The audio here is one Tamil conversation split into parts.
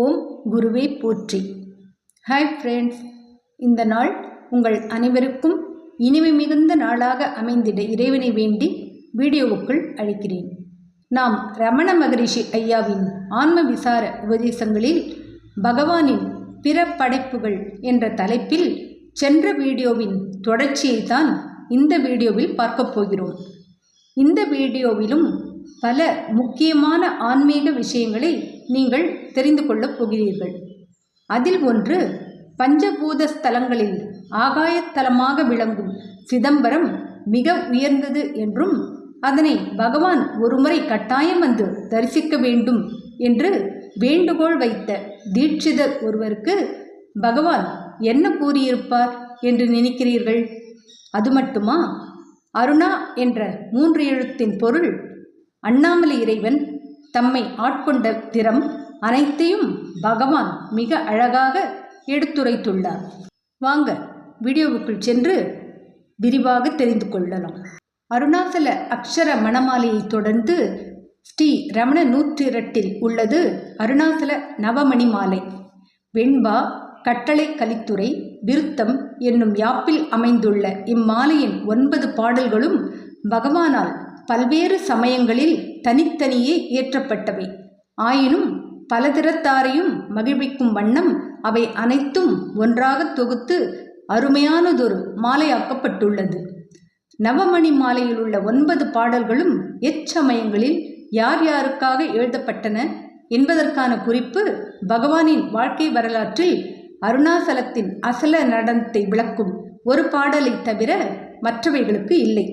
ஓம் குருவே போற்றி. ஹாய் ஃப்ரெண்ட்ஸ் இந்த நாள் உங்கள் அனைவருக்கும் இனிமை மிகுந்த நாளாக அமைந்திட இறைவனை வேண்டி வீடியோவுக்குள் அழைக்கிறேன். நாம் ரமண மகரிஷி ஐயாவின் ஆன்ம விசார உபதேசங்களில் பகவானின் பிற படைப்புகள் என்ற தலைப்பில் சென்ற வீடியோவின் தொடர்ச்சியை தான் இந்த வீடியோவில் பார்க்கப் போகிறோம். இந்த வீடியோவிலும் பல முக்கியமான ஆன்மீக விஷயங்களை நீங்கள் தெரிந்து கொள்ளப் போகிறீர்கள். அதில் ஒன்று பஞ்சபூத ஸ்தலங்களில் ஆகாயத்தலமாக விளங்கும் சிதம்பரம் மிக உயர்ந்தது என்றும் அதனை பகவான் ஒருமுறை கட்டாயம் வந்து தரிசிக்க வேண்டும் என்று வேண்டுகோள் வைத்த தீட்சிதர் ஒருவருக்கு பகவான் என்ன கூறியிருப்பார் என்று நினைக்கிறீர்கள்? அது மட்டுமா? அருணா என்ற மூன்று எழுத்தின் பொருள் அண்ணாமலை இறைவன் தம்மை ஆட்கொண்ட திறம் அனைத்தையும் பகவான் மிக அழகாக எடுத்துரைத்துள்ளார். வாங்க வீடியோவுக்குள் சென்று விரிவாக தெரிந்து கொள்ளலாம். அருணாசல அக்ஷர மணமாலையை தொடர்ந்து ஸ்ரீ ரமண நூற்றிரட்டில் உள்ளது அருணாசல நவமணி மாலை. வெண்பா கட்டளை கலித்துறை விருத்தம் என்னும் யாப்பில் அமைந்துள்ள இம்மாலையின் ஒன்பது பாடல்களும் பகவானால் பல்வேறு சமயங்களில் தனித்தனியே இயற்றப்பட்டவை. ஆயினும் பலதரத்தாரையும் மகிழ்விக்கும் வண்ணம் அவை அனைத்தும் ஒன்றாக தொகுத்து அருமையானதொரு மாலையாக்கப்பட்டுள்ளது. நவமணி மாலையில் உள்ள ஒன்பது பாடல்களும் எச்சமயங்களில் யார் யாருக்காக எழுதப்பட்டன என்பதற்கான குறிப்பு பகவானின் வாழ்க்கை வரலாற்றில் அருணாசலத்தின் அசல நடனத்தை விளக்கும் ஒரு பாடலை தவிர மற்றவைகளுக்கு இல்லை.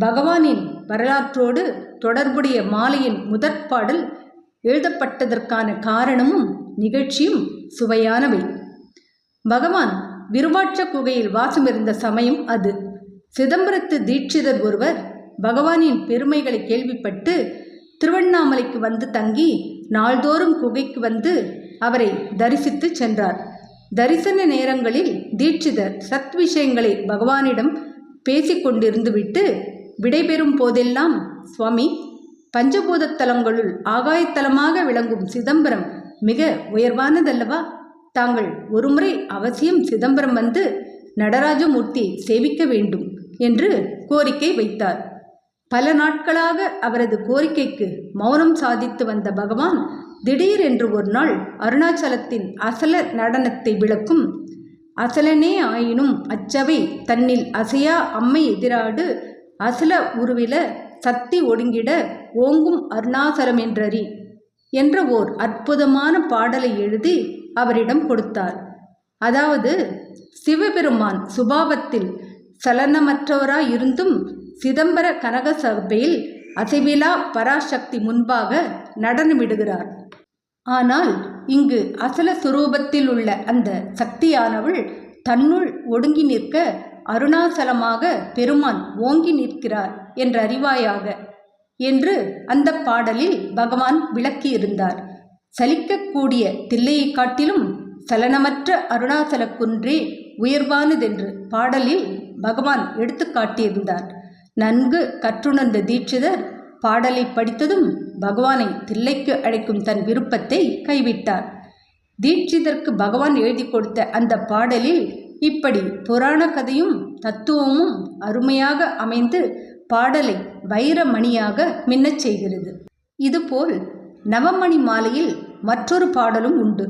பகவானின் வரலாற்றோடு தொடர்புடைய மாலையின் முதற் பாடல் எழுதப்பட்டதற்கான காரணமும் நிகழ்ச்சியும் சுவையானவை. பகவான் விருவாட்ச குகையில் வாசமிருந்த சமயம் அது. சிதம்பரத்து தீட்சிதர் ஒருவர் பகவானின் பெருமைகளை கேள்விப்பட்டு திருவண்ணாமலைக்கு வந்து தங்கி நாள்தோறும் குகைக்கு வந்து அவரை தரிசித்து சென்றார். தரிசன நேரங்களில் தீட்சிதர் சத் விஷயங்களை பகவானிடம் பேசிக்கொண்டிருந்துவிட்டு விடைபெறும் போதெல்லாம் சுவாமி பஞ்சபூதத்தலங்களுள் ஆகாயத்தலமாக விளங்கும் சிதம்பரம் மிக உயர்வானதல்லவா? தாங்கள் ஒருமுறை அவசியம் சிதம்பரம் வந்து நடராஜமூர்த்தி சேவிக்க வேண்டும் என்று கோரிக்கை வைத்தார். பல நாட்களாக அவரது கோரிக்கைக்கு மௌனம் சாதித்து வந்த பகவான் திடீரென்று ஒரு நாள் அருணாச்சலத்தின் அசல நடனத்தை விளக்கும் அசலனே ஆயினும் அச்சவை தன்னில் அசையா அம்மை எதிராடு அசல உருவில சக்தி ஒடுங்கிட ஓங்கும் அருணாசரம் என்றறி என்ற ஓர் அற்புதமான பாடலை எழுதி அவரிடம் கொடுத்தார். அதாவது சிவபெருமான் சுபாவத்தில் சலனமற்றவராயிருந்தும் சிதம்பர கனக சபையில் அசைவிலா பராசக்தி முன்பாக நடனமிடுகிறார். ஆனால் இங்கு அசல சுரூபத்தில் உள்ள அந்த சக்தியானவள் தன்னுள் ஒடுங்கி நிற்க அருணாசலமாக பெருமான் ஓங்கி நிற்கிறார் என்றறிவாயாக என்று அந்த பாடலில் பகவான் விளக்கியிருந்தார். சலிக்கக்கூடிய தில்லையை காட்டிலும் சலனமற்ற அருணாசல குன்றே உயர்வானதென்று பாடலில் பகவான் எடுத்து காட்டியிருந்தார். நன்கு கற்றுணர்ந்த தீட்சிதர் பாடலை படித்ததும் பகவானை தில்லைக்கு அழைக்கும் தன் விருப்பத்தை கைவிட்டார். தீட்சிதற்கு பகவான் எழுதி கொடுத்த அந்த பாடலில் இப்படி புராண கதையும் தத்துவமும் அருமையாக அமைந்து பாடலை வைரமணியாக மின்னச் செய்கிறது. இதுபோல் நவமணி மாலையில் மற்றொரு பாடலும் உண்டு.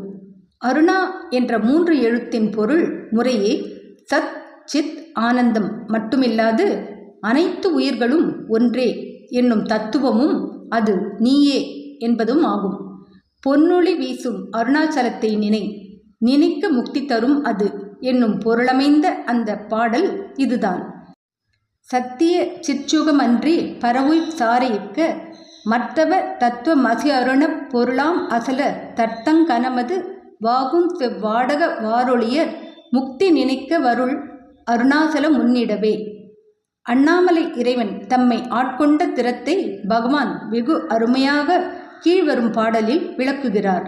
அருணா என்ற மூன்று எழுத்தின் பொருள் முறையே சத் சித் ஆனந்தம் மட்டுமில்லாது அனைத்து உயிர்களும் ஒன்றே என்னும் தத்துவமும் அது நீயே என்பதும் ஆகும். பொன்னொளி வீசும் அருணாச்சலத்தை நினை நினைக்க முக்தி தரும் அது என்னும் பொருளமைந்த அந்த பாடல் இதுதான். சத்திய சிற்சுகமன்றி பரவுய் சாரியிக்க மற்றவ தத்துவ மசி அருண பொருளாம் அசல தர்த்தங்கனமது வாகும் செவ்வாடக வாரொளிய முக்தி நினைக்க வருள் அருணாசல முன்னிடவே. அண்ணாமலை இறைவன் தம்மை ஆட்கொண்ட திறத்தை பகவான் வெகு அருமையாக கீழ்வரும் பாடலில் விளக்குகிறார்.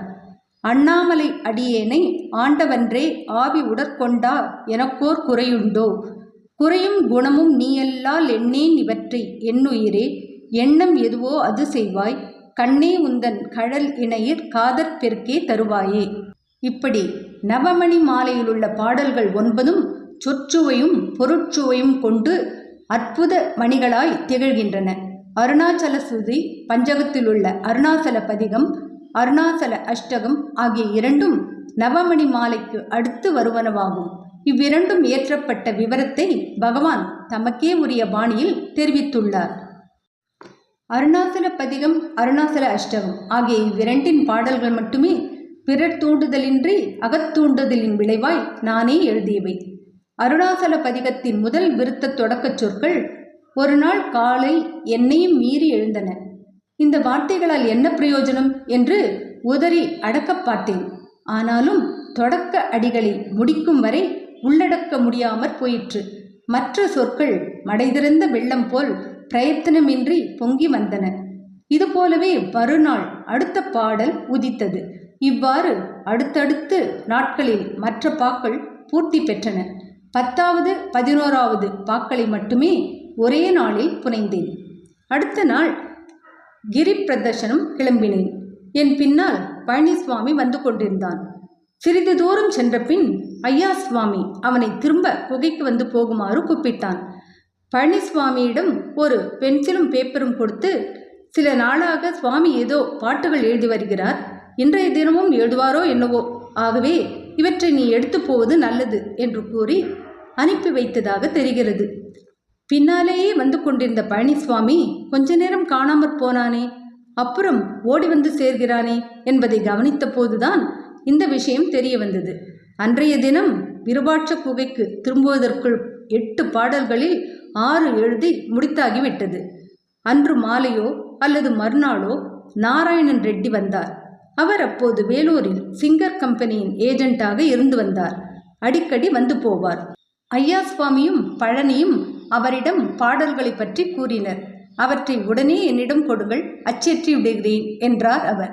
அண்ணாமலை அடியேனை ஆண்டவன்றே ஆவி உடற்கொண்டா எனக்கோர் குறையுண்டோ? குறையும் குணமும் நீயல்லால் எண்ணேன் இவற்றை என்னுயிரே எண்ணம் எதுவோ அது செய்வாய். கண்ணே உந்தன் கழல் இணையிற் காதற் பெருக்கே தருவாயே. இப்படி நவமணி மாலையிலுள்ள பாடல்கள் ஒன்பதும் சொற்சுவையும் பொருட்சுவையும் கொண்டு அற்புத மணிகளாய் திகழ்கின்றன. அருணாச்சல சுதி பஞ்சகத்தில் பதிகம் அருணாசல அஷ்டகம் ஆகிய இரண்டும் நவமணி மாலைக்கு அடுத்து வருவனவாகும். இவ்விரண்டும் ஏற்றப்பட்ட விவரத்தை பகவான் தமக்கே உரிய பாணியில் தெரிவித்துள்ளார். அருணாசல பதிகம் அருணாசல அஷ்டகம் ஆகிய இவ்விரண்டின் பாடல்கள் மட்டுமே பிறர் தூண்டுதலின்றி அகத்தூண்டுதலின் விளைவாய் நானே எழுதியவை. அருணாசல பதிகத்தின் முதல் விருத்த தொடக்கச் சொற்கள் ஒரு நாள் காலை என்னையும் மீறி எழுந்தன. இந்த வார்த்தைகளால் என்ன பிரயோஜனம் என்று உதறி அடக்கப் பார்த்தேன். ஆனாலும் தொடக்க அடிகளை முடிக்கும் வரை உள்ளடக்க முடியாமற் போயிற்று. மற்ற சொற்கள் மடைதிறந்த வெள்ளம் போல் பிரயத்தனமின்றி பொங்கி வந்தன. இதுபோலவே மறுநாள் அடுத்த பாடல் உதித்தது. இவ்வாறு அடுத்தடுத்து நாட்களில் மற்ற பாக்கள் பூர்த்தி பெற்றன. பத்தாவது பதினோராவது பாக்களை மட்டுமே ஒரே நாளில் புனைந்தேன். அடுத்த நாள் கிரி பிரதர்ஷனம் கிளம்பினேன். என் பின்னால் பழனிசுவாமி வந்து கொண்டிருந்தான். சிறிது தூரம் சென்ற பின் ஐயா சுவாமி அவனை திரும்ப குகைக்கு வந்து போகுமாறு கூப்பிட்டான். பழனிசுவாமியிடம் ஒரு பென்சிலும் பேப்பரும் கொடுத்து சில நாளாக சுவாமி ஏதோ பாட்டுகள் எழுதி வருகிறார். இன்றைய தினமும் எழுதுவாரோ என்னவோ? ஆகவே இவற்றை நீ எடுத்து போவது நல்லது என்று கூறி அனுப்பி வைத்ததாக தெரிகிறது. பின்னாலேயே வந்து கொண்டிருந்த பழனிசுவாமி கொஞ்ச நேரம் காணாமற் போனானே அப்புறம் ஓடி வந்து சேர்கிறானே என்பதை கவனித்த போதுதான் இந்த விஷயம் தெரிய வந்தது. அன்றைய தினம் விருபாட்ச குகைக்கு திரும்புவதற்குள் எட்டு பாடல்களில் ஆறு எழுதி முடித்தாகிவிட்டது. அன்று மாலையோ அல்லது மறுநாளோ நாராயணன் ரெட்டி வந்தார். அவர் அப்போது வேலூரில் சிங்கர் கம்பெனியின் ஏஜென்ட்டாக இருந்து வந்தார். அடிக்கடி வந்து போவார். ஐயா சுவாமியும் பழனியும் அவரிடம் பாடல்களை பற்றி கூறினர். அவற்றை உடனே என்னிடம் கொடுங்கள் அச்சேற்றி விடுகிறேன் என்றார் அவர்.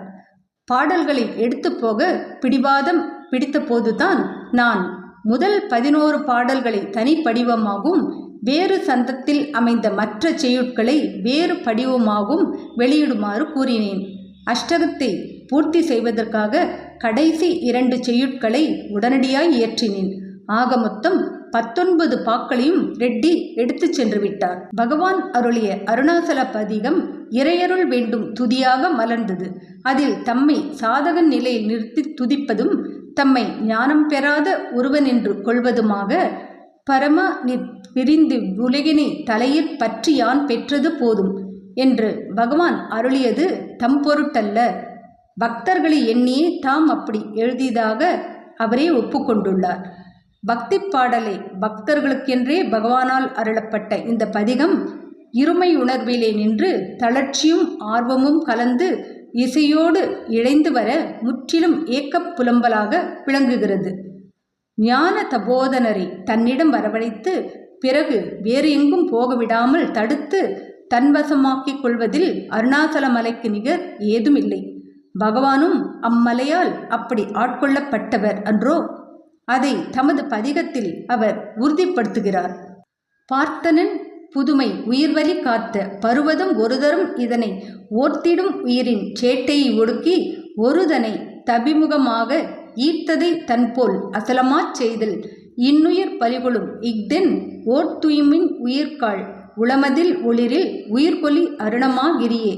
பாடல்களை எடுத்து போக பிடிவாதம் பிடித்த போதுதான் நான் முதல் பதினோரு பாடல்களை தனி படிவமாகவும் வேறு சந்தத்தில் அமைந்த மற்ற செய்யுட்களை வேறு படிவமாகவும் வெளியிடுமாறு கூறினேன். அஷ்டகத்தை பூர்த்தி செய்வதற்காக கடைசி இரண்டு செய்யுட்களை உடனடியாய் இயற்றினேன். ஆக மொத்தம் பத்தொன்பது பாக்களையும் ரெட்டி எடுத்துச் சென்று விட்டார். பகவான் அருளிய அருணாசல பதிகம் இறையருள் வேண்டும் துதியாக மலர்ந்தது. அதில் தம்மை சாதகன் நிலையில் நிறுத்தி துதிப்பதும் தம்மை ஞானம் பெறாத ஒருவன் என்று கொள்வதுமாக பரம பிரிந்து உலகினை தலையில் பற்றி யான் பெற்றது போதும் என்று பகவான் அருளியது தம் பொருட்டல்ல. பக்தர்களை எண்ணியே தாம் அப்படி எழுதியதாக அவரே ஒப்புக்கொண்டுள்ளார். பக்தி பாடலை பக்தர்களுக்கென்றே பகவானால் அருளப்பட்ட இந்த பதிகம் இருமை உணர்விலே நின்று தளர்ச்சியும் ஆர்வமும் கலந்து இசையோடு இழைந்து வர முற்றிலும் ஏக்கப் புலம்பலாக விளங்குகிறது. ஞான தபோதனரை தன்னிடம் வரவழைத்து பிறகு வேறு எங்கும் போகவிடாமல் தடுத்து தன்வசமாக்கிக் கொள்வதில் அருணாச்சல மலைக்கு நிகர் ஏதுமில்லை. பகவானும் அம்மலையால் அப்படி ஆட்கொள்ளப்பட்டவர் அன்றோ அதை தமது பதிகத்தில் அவர் உறுதிப்படுத்துகிறார். பார்த்தனன் புதுமை உயிர்வலி காத்த பருவதம் ஒருதரும் இதனை ஓர்த்திடும் உயிரின் சேட்டையை ஒடுக்கி ஒருதனை தபிமுகமாக ஈர்த்ததை தன்போல் அசலமாச் செய்தல். இன்னுயிர் பலிகொளும் இஃதென் ஓர்த்துயுமின் உயிர்காள் உளமதில் ஒளிரில் உயிர்கொலி அருணமாகிரியே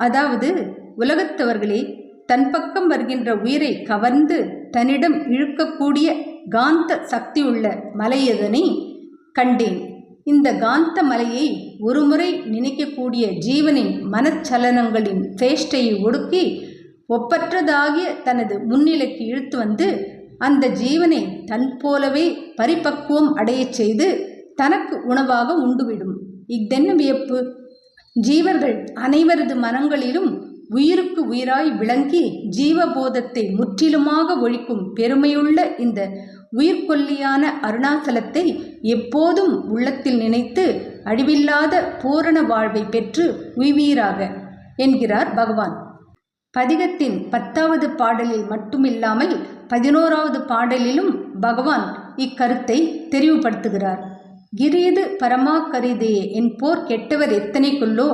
அதாவது உலகத்தவர்களே தன் பக்கம் வருகின்ற உயிரை கவர்ந்து தன்னிடம் இழுக்கக்கூடிய காந்த சக்தியுள்ள மலையதனை கண்டேன். இந்த காந்த மலையை ஒருமுறை நினைக்கக்கூடிய ஜீவனின் மனச்சலனங்களின் சேஷ்டையை ஒடுக்கி ஒப்பற்றதாகிய தனது முன்னிலைக்கு இழுத்து வந்து அந்த ஜீவனை தன் போலவே பரிபக்குவம் அடையச் செய்து தனக்கு உணவாக உண்டுவிடும். இஃதென்ன வியப்பு. ஜீவர்கள் அனைவரது மனங்களிலும் உயிருக்கு உயிராய் விளங்கி ஜீவபோதத்தை முற்றிலுமாக ஒழிக்கும் பெருமையுள்ள இந்த உயிர்கொல்லியான அருணாசலத்தை எப்போதும் உள்ளத்தில் நினைத்து அழிவில்லாத பூரண வாழ்வை பெற்று உய்வீராக என்கிறார் பகவான். பதிகத்தின் பத்தாவது பாடலில் மட்டுமில்லாமல் பதினோராவது பாடலிலும் பகவான் இக்கருத்தை தெரிவுபடுத்துகிறார். கிரீது பரமா கரிதே என் போர் கெட்டவர் எத்தனைக்குள்ளோ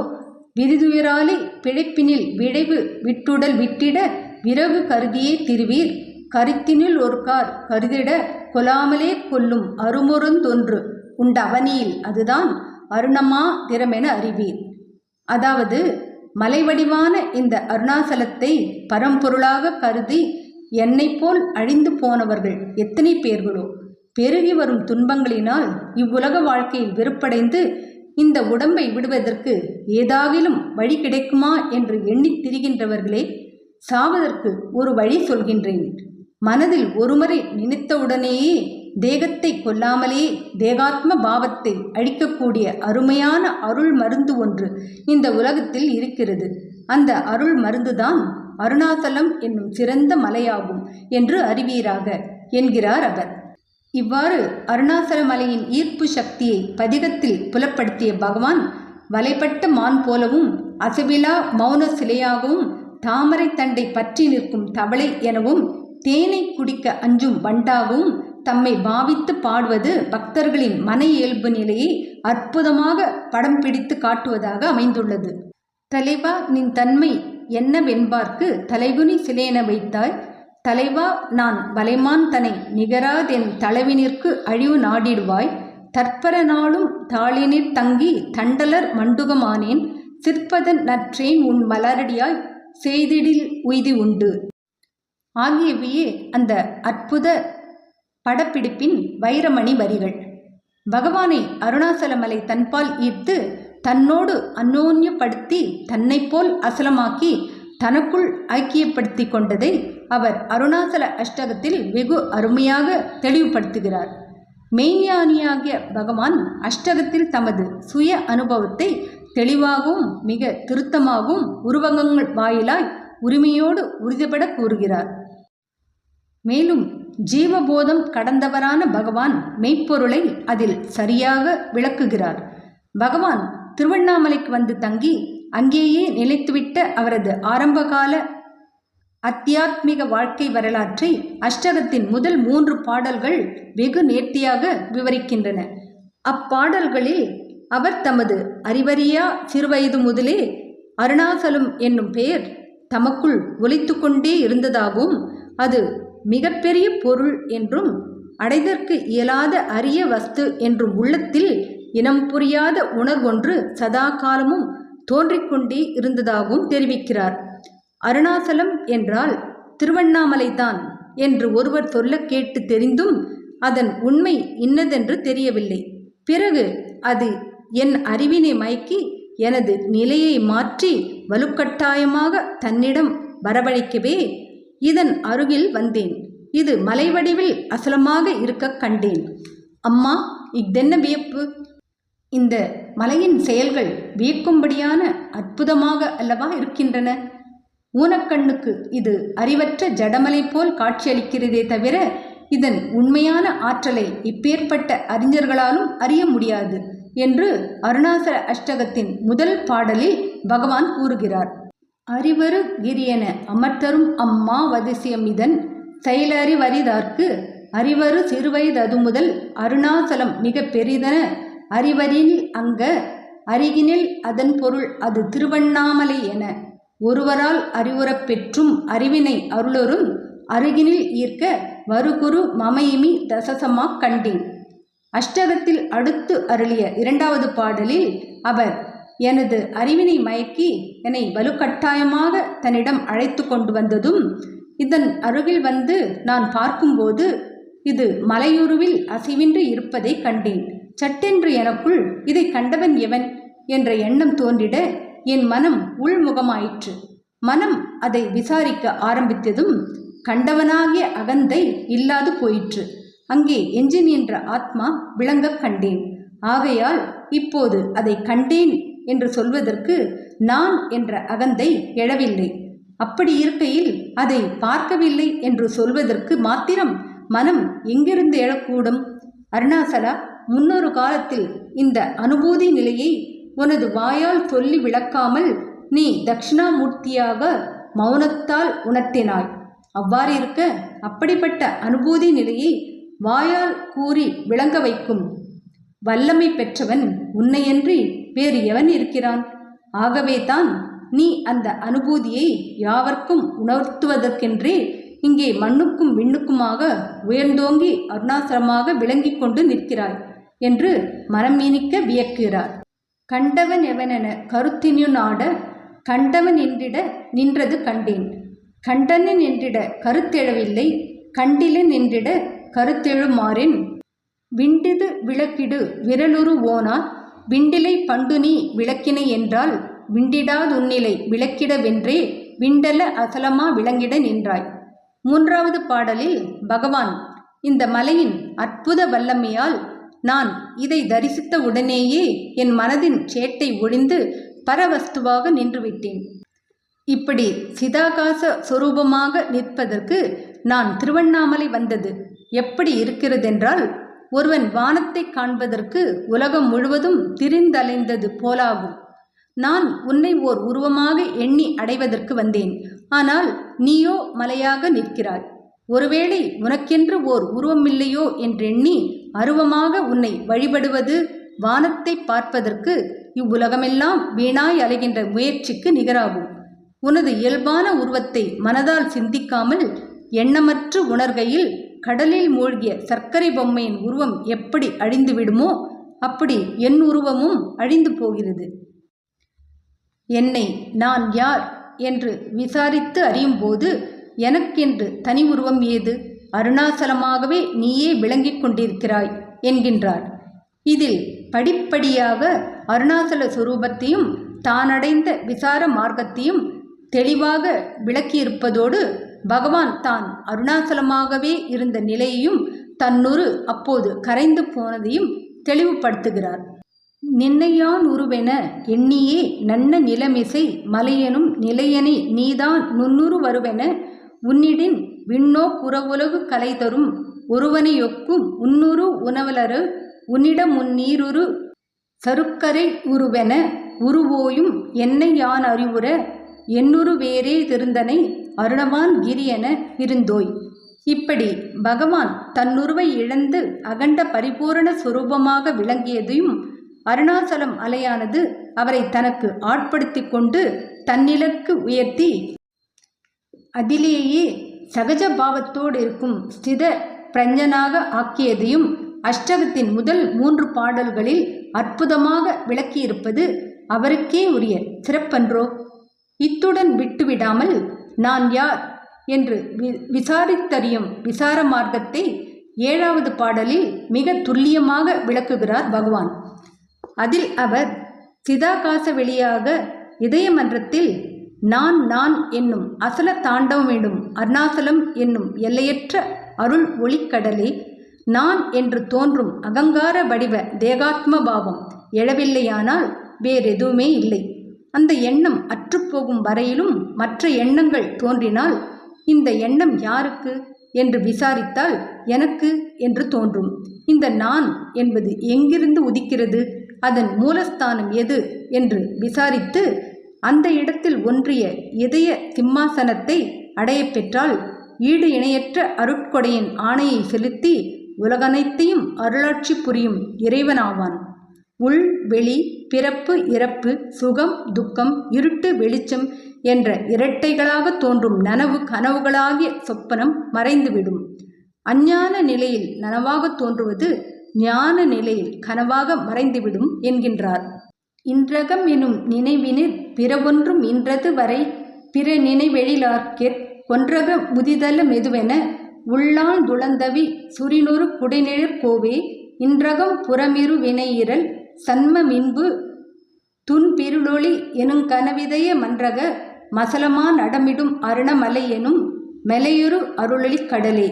விரிதுயராலே பிழைப்பினில் விழைவு விட்டுடல் விட்டிட விரவு கருதியே திருவீர். கருத்தினில் ஒரு கார் கருதிட கொலாமலே கொல்லும் அருமொருந்தொன்று உண்ட அவனியில் அதுதான் அருணமா திறமென அறிவீர். அதாவது மலைவடிவான இந்த அருணாசலத்தை பரம்பொருளாக கருதி என்னை போல் அழிந்து போனவர்கள் எத்தனை பேர்களோ? பெருகி வரும் துன்பங்களினால் இவ்வுலக வாழ்க்கையில் வெறுப்படைந்து இந்த உடம்பை விடுவதற்கு ஏதாகிலும் வழி கிடைக்குமா என்று எண்ணித் திரிகின்றவர்களே சாவதற்கு ஒரு வழி சொல்கின்றேன். மனதில் ஒருமுறை நினைத்தவுடனேயே தேகத்தை கொல்லாமலே தேகாத்ம பாவத்தை அழிக்கக்கூடிய அருமையான அருள் மருந்து ஒன்று இந்த உலகத்தில் இருக்கிறது. அந்த அருள் மருந்துதான் அருணாசலம் என்னும் சிறந்த மலையாகும் என்று அறிவீராக என்கிறார் அவர். இவ்வாறு அருணாசல மலையின் ஈர்ப்பு சக்தியை பதிகத்தில் புலப்படுத்திய பகவான் வலைப்பட்ட மான் போலவும் அசைவிலா மௌன சிலையாகவும் தாமரை தண்டை பற்றி நிற்கும் தவளை எனவும் தேனை குடிக்க அஞ்சும் வண்டாகவும் தம்மை பாவித்து பாடுவது பக்தர்களின் மன இயல்பு நிலையை அற்புதமாக படம் பிடித்து காட்டுவதாக அமைந்துள்ளது. தலைவா நின் தன்மை என்னவென்பார்க்கு தலைகுனி சிலையென வைத்தாய் தலைவா நான் வலைமான் தனை நிகராதென் தலைவினிற்கு அழிவு நாடிடுவாய். தற்பர நாளும் தாளினிற் தங்கி தண்டலர் மண்டுகமானேன். சிற்பதன் நற்றேன் உன் மலரடியாய் செய்திடில் உய்தி உண்டு. ஆகியவையே அந்த அற்புத படப்பிடிப்பின் வைரமணி வரிகள். பகவானை அருணாசலமலை தன்பால் ஈர்த்து தன்னோடு அந்யோன்யப்படுத்தி தன்னைப் போல் அசலமாக்கி தனக்குள் ஐக்கியப்படுத்தி கொண்டதை அவர் அருணாசல அஷ்டகத்தில் வெகு அருமையாக தெளிவுபடுத்துகிறார். மெய்ஞானியாகிய பகவான் அஷ்டகத்தில் தமது சுய அனுபவத்தை தெளிவாகவும் மிக திருத்தமாகவும் உருவகங்கள் வாயிலாய் உரிமையோடு உறுதிபட கூறுகிறார். மேலும் ஜீவபோதம் கடந்தவரான பகவான் மெய்ப்பொருளை அதில் சரியாக விளக்குகிறார். பகவான் திருவண்ணாமலைக்கு வந்து தங்கி அங்கேயே நிலைத்துவிட்ட அவரது ஆரம்பகால அத்தியாத்மிக வாழ்க்கை வரலாற்றை அஷ்டகத்தின் முதல் மூன்று பாடல்கள் வெகு நேர்த்தியாக விவரிக்கின்றன. அப்பாடல்களில் அவர் தமது அறிவறியா சிறுவயது முதலே அருணாசலம் என்னும் பெயர் தமக்குள் ஒலித்து கொண்டே இருந்ததாகவும் அது மிகப்பெரிய பொருள் என்றும் அடைதற்கு இயலாத அரிய வஸ்து என்றும் உள்ளத்தில் இனம் புரியாத உணர்வொன்று சதா காலமும் தோன்றிக்கொண்டே இருந்ததாகவும் தெரிவிக்கிறார். அருணாசலம் என்றால் திருவண்ணாமலைதான் என்று ஒருவர் சொல்ல கேட்டு தெரிந்தும் அதன் உண்மை இன்னதென்று தெரியவில்லை. பிறகு அது என் அறிவினை மயக்கி எனது நிலையை மாற்றி வலுக்கட்டாயமாக தன்னிடம் வரவழைக்கவே இதன் அருகில் வந்தேன். இது மலைவடிவில் அசலமாக இருக்க கண்டேன். அம்மா இதென்ன வியப்பு? இந்த மலையின் செயல்கள் வியக்கும்படியான அற்புதமாக அல்லவா இருக்கின்றன? ஊனக்கண்ணுக்கு இது அறிவற்ற ஜடமலை போல் காட்சியளிக்கிறதே தவிர இதன் உண்மையான ஆற்றலை இப்பேற்பட்ட அறிஞர்களாலும் அறிய முடியாது என்று அருணாசல அஷ்டகத்தின் முதல் பாடலில் பகவான் கூறுகிறார். அறிவரு கிரியன அமர்த்தரும் அம்மா வதிசியம் இதன் செயலறிவரிதார்க்கு அறிவரு சிறுவயதது முதல் அருணாசலம் மிக பெரிதன அறிவரில் அங்க அருகினில் அதன் பொருள் அது திருவண்ணாமலை என ஒருவரால் அறிவுறப் பெற்றும் அறிவினை அருளொரும் அருகினில் ஈர்க்க வருகுரு மமயிமி தசசமாக் கண்டேன். அஷ்டகத்தில் அடுத்து அருளிய இரண்டாவது பாடலில் அவர் எனது அறிவினை மயக்கி என்னை வலுக்கட்டாயமாக தன்னிடம் அழைத்து கொண்டு வந்ததும் இதன் அருகில் வந்து நான் பார்க்கும்போது இது மலையுருவில் அசைவின்றி இருப்பதை கண்டேன். சட்டென்று எனக்குள் இதை கண்டவன் எவன்? என்ற எண்ணம் தோன்றிட என் மனம் உள்முகமாயிற்று. மனம் அதை விசாரிக்க ஆரம்பித்ததும் கண்டவனாகிய அகந்தை இல்லாது போயிற்று. அங்கே எஞ்சி நின்ற ஆத்மா விளங்கக் கண்டேன். ஆகையால் இப்போது அதை கண்டேன் என்று சொல்வதற்கு நான் என்ற அகந்தை எழவில்லை. அப்படி இருக்கையில் அதை பார்க்கவில்லை என்று சொல்வதற்கு மாத்திரம் மனம் எங்கிருந்து எழக்கூடும்? அருணாசலா முன்னொரு காலத்தில் இந்த அனுபூதி நிலையை உனது வாயால் சொல்லி விளக்காமல் நீ தட்சிணாமூர்த்தியாக மௌனத்தால் உணர்த்தினாய். அவ்வாறு இருக்க அப்படிப்பட்ட அனுபூதி நிலையை வாயால் கூறி விளங்க வைக்கும். வல்லமை பெற்றவன் உன்னையன்றி வேறு எவன் இருக்கிறான்? ஆகவே தான் நீ அந்த அனுபூதியை யாவர்க்கும் உணர்த்துவதற்கென்றே இங்கே மண்ணுக்கும் விண்ணுக்குமாக உயர்ந்தோங்கி அருணாசலமாக விளங்கிக் கொண்டு நிற்கிறாய் என்று மனமீனிக்க வியக்கிறார். கண்டவன் எவனென கருத்தினுநாட கண்டவன் என்றிட நின்றது கண்டேன். கண்டனன் என்றிட கருத்தெழவில்லை கண்டிலன் என்றிட கருத்தெழுமாறின். விண்டிது விளக்கிடு விரலுரு ஓனார் விண்டிலை பண்டுனி விளக்கினை என்றால் விண்டிடாதுன்னிலை விளக்கிட வென்றே விண்டல அசலமா விளங்கிட நின்றாய். மூன்றாவது பாடலில் பகவான் இந்த மலையின் அற்புத வல்லமையால் நான் இதை தரிசித்த உடனேயே என் மனதின் சேட்டை ஒழிந்து பரவஸ்துவாக நின்றுவிட்டேன். இப்படி சிதாகாச சுரூபமாக நிற்பதற்கு நான் திருவண்ணாமலை வந்தது. எப்படி இருக்கிறதென்றால் ஒருவன் வானத்தை காண்பதற்கு உலகம் முழுவதும் திரிந்தலைந்தது போலாகும். நான் உன்னை ஓர் உருவமாக எண்ணி அடைவதற்கு வந்தேன். ஆனால் நீயோ மலையாக நிற்கிறாய். ஒருவேளை உனக்கென்று ஓர் உருவமில்லையோ என்றெண்ணி அருவமாக உன்னை வழிபடுவது? வானத்தை பார்ப்பதற்கு இவ்வுலகமெல்லாம் வீணாய் அலைகின்ற முயற்சிக்கு நிகராகும். உனது இயல்பான உருவத்தை மனதால் சிந்திக்காமல் எண்ணமற்று உணர்கையில் கடலில் மூழ்கிய சர்க்கரை பொம்மையின் உருவம் எப்படி அழிந்து விடுமோ அப்படி என் உருவமும் அழிந்து போகிறது. என்னை நான் யார்? என்று விசாரித்து அறியும்போது எனக்கென்று தனி உருவம் ஏது? அருணாசலமாகவே நீயே விளங்கிக் கொண்டிருக்கிறாய் என்கின்றார். இதில் படிப்படியாக அருணாசல சுரூபத்தையும் தானடைந்த விசார மார்க்கத்தையும் தெளிவாக விளக்கியிருப்பதோடு பகவான் தான் அருணாசலமாகவே இருந்த நிலையையும் தன்னுரு அப்போது கரைந்து போனதையும் தெளிவுபடுத்துகிறார். நின்னையான் உருவென எண்ணியே நன்ன நிலமிசை மலையனும் நிலையனை நீதான் நுண்ணுரு வருவென உன்னிடின் விண்ணோ புறவுலகு கலை தரும் ஒருவனையொக்கும் உன்னுரு உணவலரு உன்னிடம் உன்னீருரு சருக்கரை உருவென உருவோயும் என்னை யான் அறிவுற என்னுரு வேறே திருந்தனை அருணவான் கிரியென இருந்தோய். இப்படி பகவான் தன்னுருவை இழந்து அகண்ட பரிபூரண சுரூபமாக விளங்கியதையும் அருணாசலம் அலையானது அவரை தனக்கு ஆட்படுத்தி கொண்டு தன்னிலக்கு உயர்த்தி அதிலேயே சகஜ பாவத்தோடு இருக்கும் ஸ்தித பிரஞ்சனாக ஆக்கியதையும் அஷ்டகத்தின் முதல் மூன்று பாடல்களில் அற்புதமாக விளக்கியிருப்பது அவருக்கே உரிய சிறப்பன்றோ? இத்துடன் விட்டுவிடாமல் நான் யார் என்று வி விசாரித்தறியும் விசார மார்க்கத்தை ஏழாவது பாடலில் மிக துல்லியமாக விளக்குகிறார் பகவான். அதில் அவர் சிதாகாச வெளியாக இதயமன்றத்தில் நான் நான் என்னும் அசல தாண்டவமிடும் அருணாசலம் என்னும் எல்லையற்ற அருள் ஒளிக்கடலே நான் என்று தோன்றும் அகங்கார வடிவ தேகாத்ம பாவம் எழவில்லையானால் வேறெதுவுமே இல்லை. அந்த எண்ணம் அற்றுப்போகும் வரையிலும் மற்ற எண்ணங்கள் தோன்றினால் இந்த எண்ணம் யாருக்கு? என்று விசாரித்தால் எனக்கு என்று தோன்றும். இந்த நான் என்பது எங்கிருந்து உதிக்கிறது? அதன் மூலஸ்தானம் எது? என்று விசாரித்து அந்த இடத்தில் ஒன்றிய இதய சிம்மாசனத்தை அடைய பெற்றால் ஈடு இணையற்ற அருட்கொடையின் ஆணையை செலுத்தி உலகனைத்தையும் அருளாட்சி புரியும் இறைவனாவான். உள் வெளி பிறப்பு இறப்பு சுகம் துக்கம் இருட்டு வெளிச்சம் என்ற இரட்டைகளாக தோன்றும் நனவு கனவுகளாகிய சொப்பனம் மறைந்துவிடும். அஞ்ஞான நிலையில் நனவாக தோன்றுவது ஞான நிலையில் கனவாக மறைந்துவிடும் என்கின்றார். இன்றகம் எனும் நினைவினிற் பிறவொன்றும் இன்றது வரை பிற நினைவெழிலார்க்கெற் ஒன்றக முதிதல மெதுவென உள்ளான் துளந்தவி சுரினொரு குடைநிழற் கோவே இன்றகம் புறமிரு வினையிரல் சன்ம மின்பு துன்பிருளொளி எனுங் கனவிதய மன்றக மசலமா நடமிடும் அருணமலை எனும் மெலையுறு அருளொளிக் கடலே.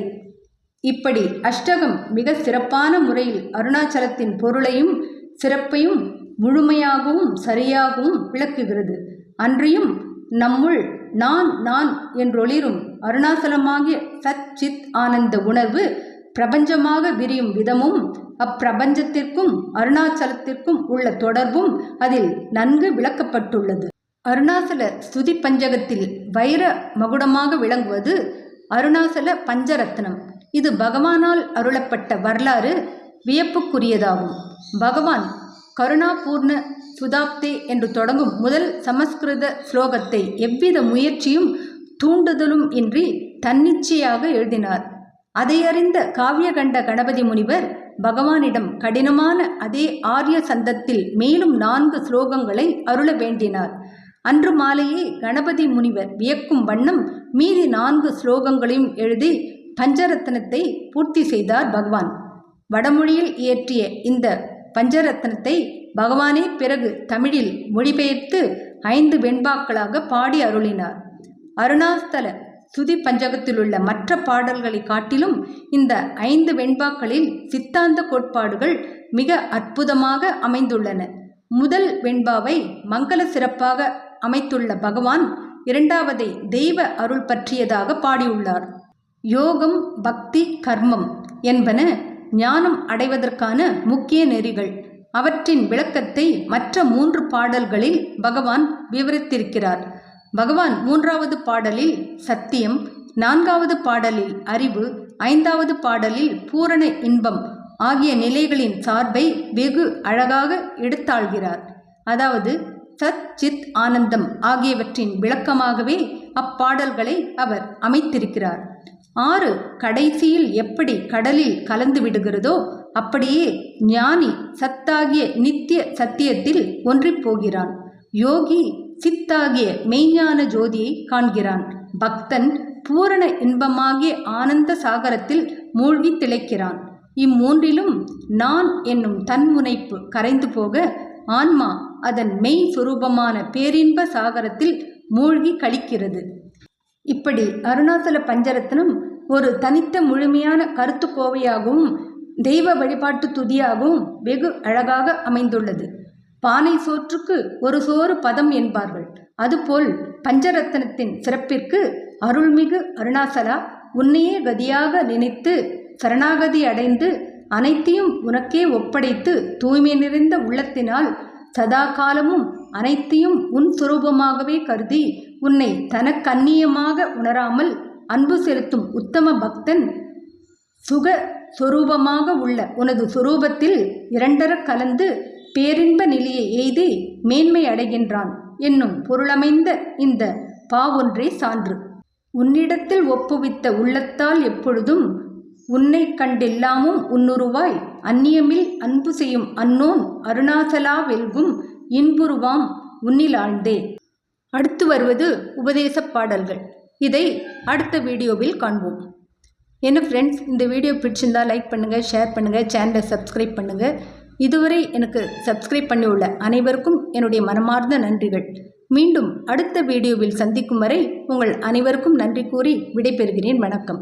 இப்படி அஷ்டகம் மிக சிறப்பான முறையில் அருணாச்சலத்தின் பொருளையும் சிறப்பையும் முழுமையாகவும் சரியாகவும் விளக்குகிறது. அன்றியும் நம்முள் நான் நான் என்றொளிரும் அருணாசலமாகிய சத் சித் ஆனந்த உணர்வு பிரபஞ்சமாக விரியும் விதமும் அப்பிரபஞ்சத்திற்கும் அருணாச்சலத்திற்கும் உள்ள தொடர்பும் அதில் நன்கு விளக்கப்பட்டுள்ளது. அருணாசல ஸ்துதி பஞ்சகத்தில் வைர மகுடமாக விளங்குவது அருணாசல பஞ்சரத்னம். இது பகவானால் அருளப்பட்ட வரலாறு வியப்புக்குரியதாகும். பகவான் கருணாபூர்ண சுதாப்தே என்று தொடங்கும் முதல் சமஸ்கிருத ஸ்லோகத்தை எவ்வித முயற்சியும் தூண்டுதலும் இன்றி தன்னிச்சையாக எழுதினார். அதையறிந்த காவியகண்ட கணபதி முனிவர் பகவானிடம் கடினமான அதே ஆரிய சந்தத்தில் மேலும் நான்கு ஸ்லோகங்களை அருள வேண்டினார். அன்று மாலையே கணபதி முனிவர் வியக்கும் வண்ணம் மீதி நான்கு ஸ்லோகங்களையும் எழுதி பஞ்சரத்னத்தை பூர்த்தி செய்தார் பகவான். வடமொழியில் இயற்றிய இந்த பஞ்சரத்னத்தை பகவானே பிறகு தமிழில் மொழிபெயர்த்து ஐந்து வெண்பாக்களாக பாடி அருளினார். அருணாஸ்தல சுதி பஞ்சகத்திலுள்ள மற்ற பாடல்களை காட்டிலும் இந்த ஐந்து வெண்பாக்களில் சித்தாந்த கோட்பாடுகள் மிக அற்புதமாக அமைந்துள்ளன. முதல் வெண்பாவை மங்கள சிறப்பாக அமைத்துள்ள பகவான் இரண்டாவதை தெய்வ அருள் பற்றியதாக பாடியுள்ளார். யோகம் பக்தி கர்மம் என்பன ஞானம் அடைவதற்கான முக்கிய நெறிகள். அவற்றின் விளக்கத்தை மற்ற மூன்று பாடல்களில் பகவான் விவரித்திருக்கிறார். பகவான் மூன்றாவது பாடலில் சத்தியம் நான்காவது பாடலில் அறிவு ஐந்தாவது பாடலில் பூரண இன்பம் ஆகிய நிலைகளின் சார்பை வெகு அழகாக எடுத்தாள்கிறார். அதாவது சத் சித் ஆனந்தம் ஆகியவற்றின் விளக்கமாகவே அப்பாடல்களை அவர் அமைத்திருக்கிறார். ஆறு கடைசியில் எப்படி கடலில் கலந்து விடுகிறதோ அப்படியே ஞானி சத்தாகிய நித்திய சத்தியத்தில் ஒன்றிப் போகிறான். யோகி சித்தாகிய மெய்ஞான ஜோதியை காண்கிறான். பக்தன் பூரண இன்பமாகிய ஆனந்த சாகரத்தில் மூழ்கி திளைக்கிறான். இம்மூன்றிலும் நான் என்னும் தன்முனைப்பு கரைந்து போக ஆன்மா அதன் மெய் சுரூபமான பேரின்ப சாகரத்தில் மூழ்கி கழிக்கிறது இப்படி அருணாச்சல பஞ்சரத்னம் ஒரு தனித்த முழுமையான கருத்து கோவையாகவும் தெய்வ வழிபாட்டு துதியாகவும் வெகு அழகாக அமைந்துள்ளது. பானை சோற்றுக்கு ஒரு சோறு பதம் என்பார்கள். அதுபோல் பஞ்சரத்னத்தின் சிறப்பிற்கு அருள்மிகு அருணாசலா உன்னையே கதியாக நினைத்து சரணாகதி அடைந்து அனைத்தையும் உனக்கே ஒப்படைத்து தூய்மை நிறைந்த உள்ளத்தினால் சதா காலமும் அனைத்தையும் உன் சுரூபமாகவே கருதி உன்னை தனக்கண்ணியமாக உணராமல் அன்பு செலுத்தும் உத்தம பக்தன் சுக சொரூபமாக உள்ள உனது சொரூபத்தில் இரண்டர கலந்து பேரின்ப நிலையை எய்தி மேன்மை அடைகின்றான் என்னும் பொருளமைந்த இந்த பாவொன்றே சான்று. உன்னிடத்தில் ஒப்புவித்த உள்ளத்தால் எப்பொழுதும் உன்னை கண்டெல்லாமும் உன்னுருவாய். அந்நியமில் அன்பு செய்யும் அன்னோன் அருணாசலா வெல்கும் இன்புருவாம் உன்னிலாழ்ந்தே அடுத்து வருவது உபதேச பாடல்கள். இதை அடுத்த வீடியோவில் காண்போம். என்ன ஃப்ரெண்ட்ஸ் இந்த வீடியோ பிடிச்சிருந்தா லைக் பண்ணுங்கள் ஷேர் பண்ணுங்கள் சேனலை சப்ஸ்கிரைப் பண்ணுங்கள் இதுவரை எனக்கு சப்ஸ்கிரைப் பண்ணியுள்ள அனைவருக்கும் என்னுடைய மனமார்ந்த நன்றிகள். மீண்டும் அடுத்த வீடியோவில் சந்திக்கும் வரை உங்கள் அனைவருக்கும் நன்றி கூறி விடைபெறுகிறேன். வணக்கம்.